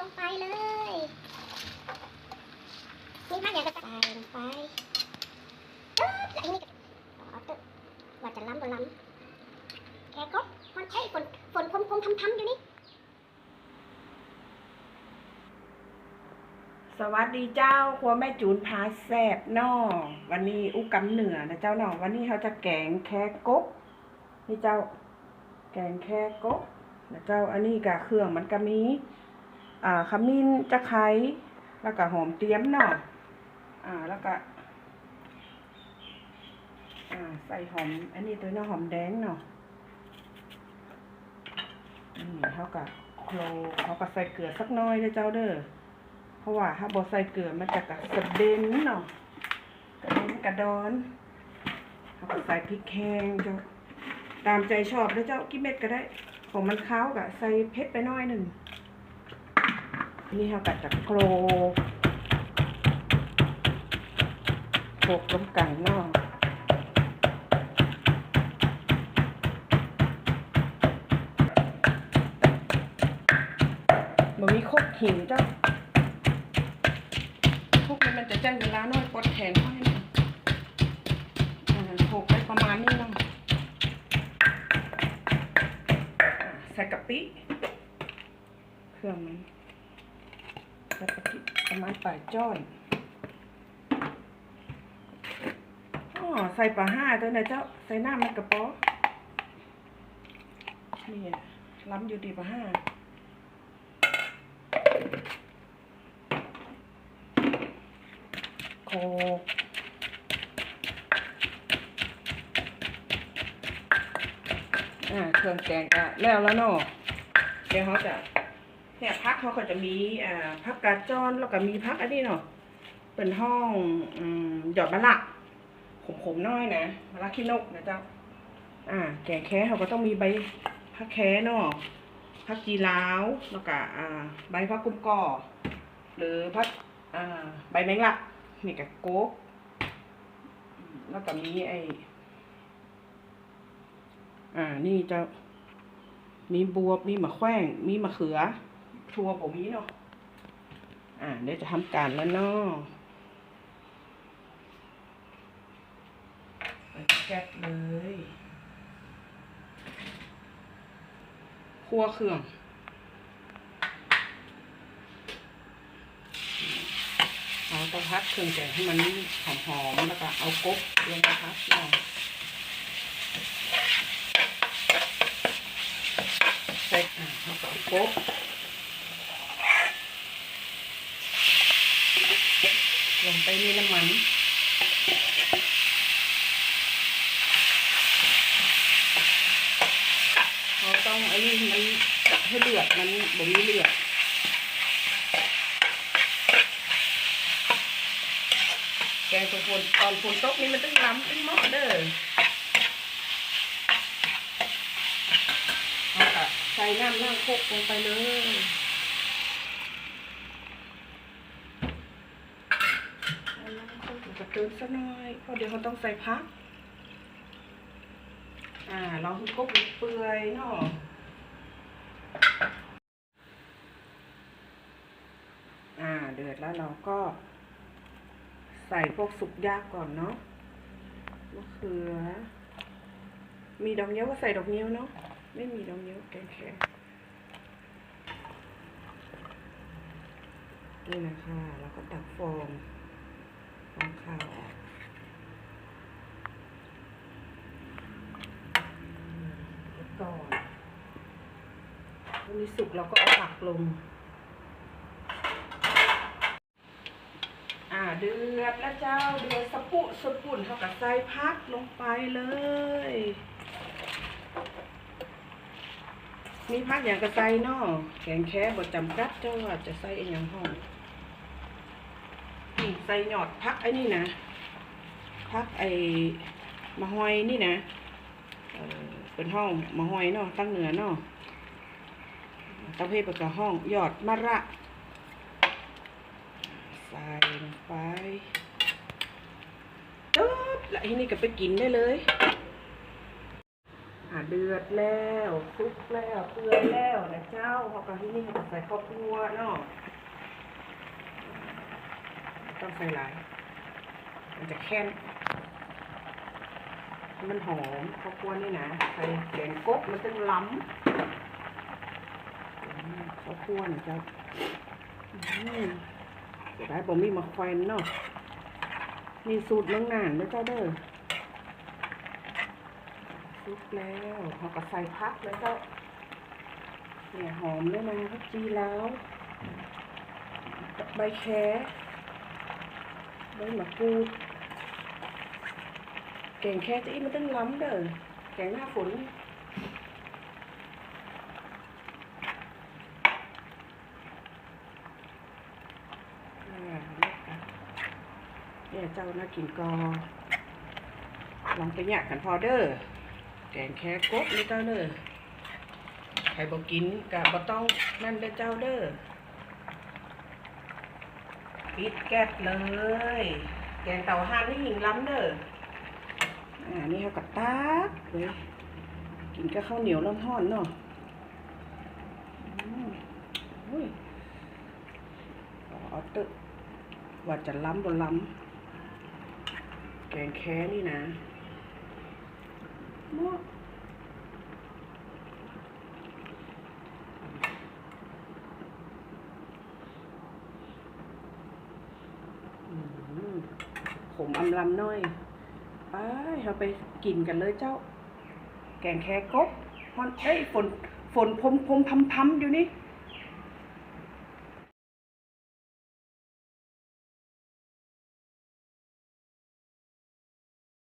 ลงไปเลยนี่พักอยางก็ใส่ลงไปตึ๊บแล้วอันนี้ก็ต่อตึ๊บว่าจะล้ำบ่ล้ำแค่ก็มันใช่ฝนฝนพมพมทำทำอยู่นี่สวัสดีเจ้าครัวแม่จูนพาแซบนอวันนี้อุกำเหนือนะเจ้าเนาะวันนี้เขาจะแกงแค่กบนี่เจ้า แกงแค่กบนะเจ้าอันนี้กับเครื่องมันก็มี อ่าขมิ้นตะไคร้แล้วก็หอมเตรียมเนาะอ่าแล้วก็อ่าใส่หอม อันนี้ตัวเนาะหอมแดงเนาะนี่เขากับโคลเขาก็ใส่เกลือสักน้อยเด้อเจ้าเด้อเพราะว่าถ้าบอใส่เกลือมันจะกระสเด็นเนาะกระเด็นกระดอนเขาก็ใส่พริกแห้งเจ้าตามใจชอบแล้วเจ้ากี่เม็ดก็ได้ ของมันค้าวกะใส่เผ็ดไปน้อยหนึ่ง นี่เขากัดจากโครกโคกล้มกันเนาะมันมีคกหิวเจ้าพวกนี้มันจะใช้เวลาน้อยปวดแขนค่อยหน่อยอ่าหกได้ประมาณนี้เนาะอ่าใส่กะปิเครื่องมัน ใส่กะปิประมาณปลายจ้อนอ๋อใส่ปลาห้าตัวนะเจ้า ใส่หน้ามันกระป๋อนี่ล้ำอยู่ดีปลาห้าโคอ่าเครื่องแกงก็แล้วแล้วเนาะเดี๋ยวเขาจะ เนี่ยพักเขาก็จะมีอ่าพักกาจอนแล้วก็มีพักอันนี้เนาะเป็นห้องอืมหยอดมะละขมๆน้อยนะมะละขี้นกนะเจ้าอ่า แกงแค่เขาก็ต้องมีใบพักแค่เนาะพักจีลาวแล้วก็อ่า ใบพักกุ้มก่อหรือพักอ่า ใบแมงลักนี่กับโก๊กแล้วก็มีไออ่า นี่จะมีบวบ มีมะแขว้ง มีมะเขือ ทัวผมมีเนาะ อ่า เดี๋ยวจะทำการแล้วเนาะแก๊สเลยคั่วเครื่อง เอากระพัดเครื่องแกงให้มันหอมๆ แล้วก็เอากบลงกระพัดหน่อยใส่อ่าวก็เอากบ ลงไปในน้ำมันเราต้องไอ้นี่มันให้เลือดมันบ่มีเลือดแกงตอนฝนตอนฝนตกนี่มันต้องล้ำต้องเหมาะเด้อเอาค่ะใส่น้ำน้ำโคกลงไปเลยเอาน้ำโคกกระเติมสักหน่อยเพราะเดี๋ยวเขาต้องใส่พัก อ่าเราคือกบเปื่อยเนาะอ่าเดือดแล้วเราก็ ใส่พวกสุกยากก่อนเนาะมะเขือ มีดอกเงี้ยวก็ใส่ดอกเงี้ยวเนาะไม่มีดอกเงี้ยวแกงแค่นี่นะคะแล้วก็ตักฟองฟองข้าวออกอืมแล้วก่อนวั นี้สุกเราก็เอาผักลง อ่าเดือดแล้วเจ้าเดือดสปุสปุ่นเท่ากับใส่พักลงไปเลย มีพักอย่างกระใส่เนอแกงแค่บดจำกัดเจ้าว่าจะใส่อหย่างห้องใส่หยอดพักไอ้นี่นะพักไอ้มะฮอยนี่นะเออเป็นห้องมะฮอยเนาะตั้งเหนือเนาะ ตะเพเป็นกับห้องหยอดมะระใส่ลงไปตึ๊บแล้วทีนี้ก็ไปกินได้เลยอ่าเดือดแล้วซุกแล้วเปื่อยแล้วนะเจ้าเขาก็ที่นี่ก็ใส่ข้าวคั่วเนาะต้องใส่หลาย มันจะแค้นมันหอมข้าวคั่วนี่นะใส่แกงกบมันจะล้ำ อืมข้าวคั่วนะเจ้าอืมเดี๋ยวได้บ่มีมาแควนเนาะมีสูตรเมืองนานด้วยเจ้าเด้อซุปแล้วเขาก็ใส่พักแล้วก็เนี่ยหอมด้วยนะพักจีแล้วใบแคใบมะกรูดแกงแค่จะอีมันต้องล้ำเด้อแกงหน้าฝนอ่า เนี่ยเจ้าน่ากินกอลองไปหยากกันพอเด้อแกงแค่กบนี่เจ้าเด้อใครบอกกินกะบ่ต้องนั่นเด้อเจ้าเด้อปิดแก๊สเลย แกงเต่าห่านนี่หิงล้ำเด้ออ่านี่เขากับตากเลยกินกับข้าวเหนียวร้อนๆเนาะอุ้ยเอาตึกว่าจะล้ำบ่ล้ำ แกงแค่นี่นะหม้ออืมผมอำลำหน้อยไปเราไปกินกันเลยเจ้า แกงแค่กบฮอนเอ้ยฝนฝนพมพมพำพำอยู่นี่